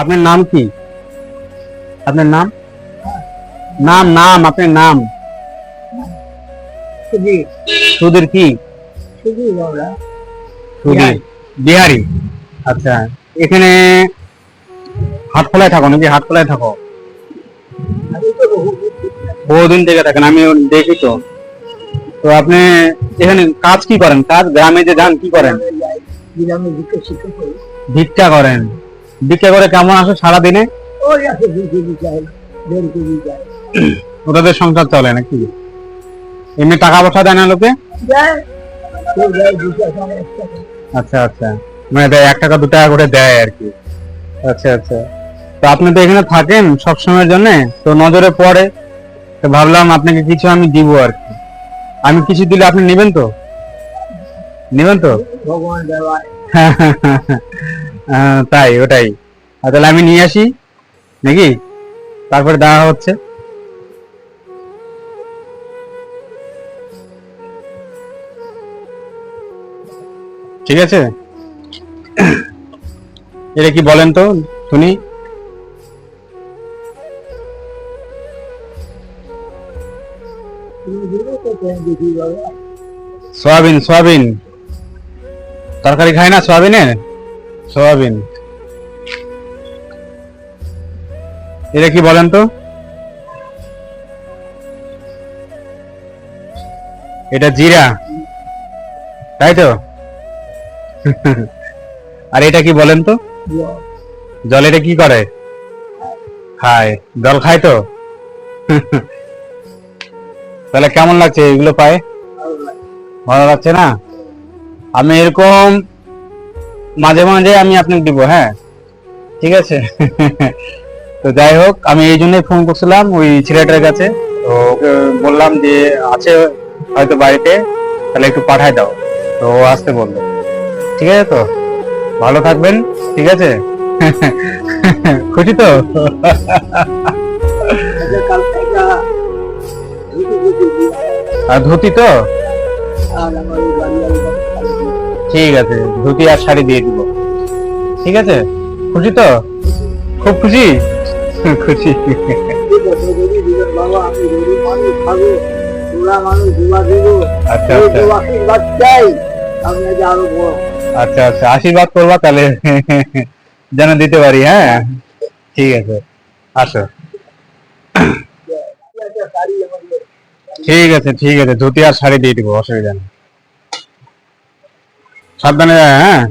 আপনার নাম কি? আপনার নাম? নাম নাম আপনার নাম। সুধীর। কি? সুধীর বিহারি। আচ্ছা এখানে হাটখোলায় থাকো নাকি? হাটখোলায় থাকো। বহুদিন থেকে থাকেন আমি দেখি তো। তো আপনি এখানে কাজ কি করেন? কাজ গ্রামে যে যান কি করেন? ভিক্ষা করেন। ভিক্ষা করে কেমন আসো সারাদিনে? ওই আছে দু কেজি চাই দেড় কেজি চাই ওটাদের সংসার চলে নাকি? এমনি টাকা পয়সা দেয় না লোকে? আচ্ছা আচ্ছা। মানে দেয় এক টাকা দু টাকা করে দেয় আর কি। আচ্ছা আচ্ছা। তো আপনি তো এখানে থাকেন সব সময়ের জন্য তো নজরে পড়ে। তো ভাবলাম আপনাকে কিছু আমি দিব আর কি। আমি কিছু দিলে আপনি নেবেন তো? নেবেন তো? ভগবান তাই, ওটাই। তাহলে আমি নিয়ে আসি, নাকি? তারপরে দেওয়া হচ্ছে। ঠিক আছে? এটা কি বলেন তো, শুনি। দেখি সয়াবিন সয়াবিন। তরকারি খায় না সয়াবিনের? সয়াবিন। এটা কি বলেন তো? এটা জিরা। তাই তো? আর এটা কি বলেন তো? জল এটা কি করে? খায়। জল খায় তো? তাহলে কেমন লাগছে? এগুলো পায়? ভালো লাগছে না? আমি এরকম মাঝে মাঝে আমি আপনাকে দিব হ্যাঁ? ঠিক আছে? তো যাই হোক, আমি এই জন্যই ফোন করছিলাম ওই ছেলেটার কাছে। তো ওকে বললাম যে আছে হয়তো বাড়িতে, তাহলে একটু পাঠায় দাও। তো ও আসতে বলল। ঠিক আছে তো? ভালো থাকবেন, ঠিক আছে? খুশি তো? আর ধুতি তো? ঠিক আছে, ধুতি আর শাড়ি দিয়ে দিব। ঠিক আছে? খুশি তো? খুব খুশি? খুশি। আচ্ছা আচ্ছা। আচ্ছা আচ্ছা আশীর্বাদ করবা তাহলে। যেন দিতে পারি হ্যাঁ? ঠিক আছে, আসো। ঠিক আছে ঠিক আছে, ধুতি আর শাড়ি দিয়ে দিব, অসুবিধা নেই। সাবধানে হ্যাঁ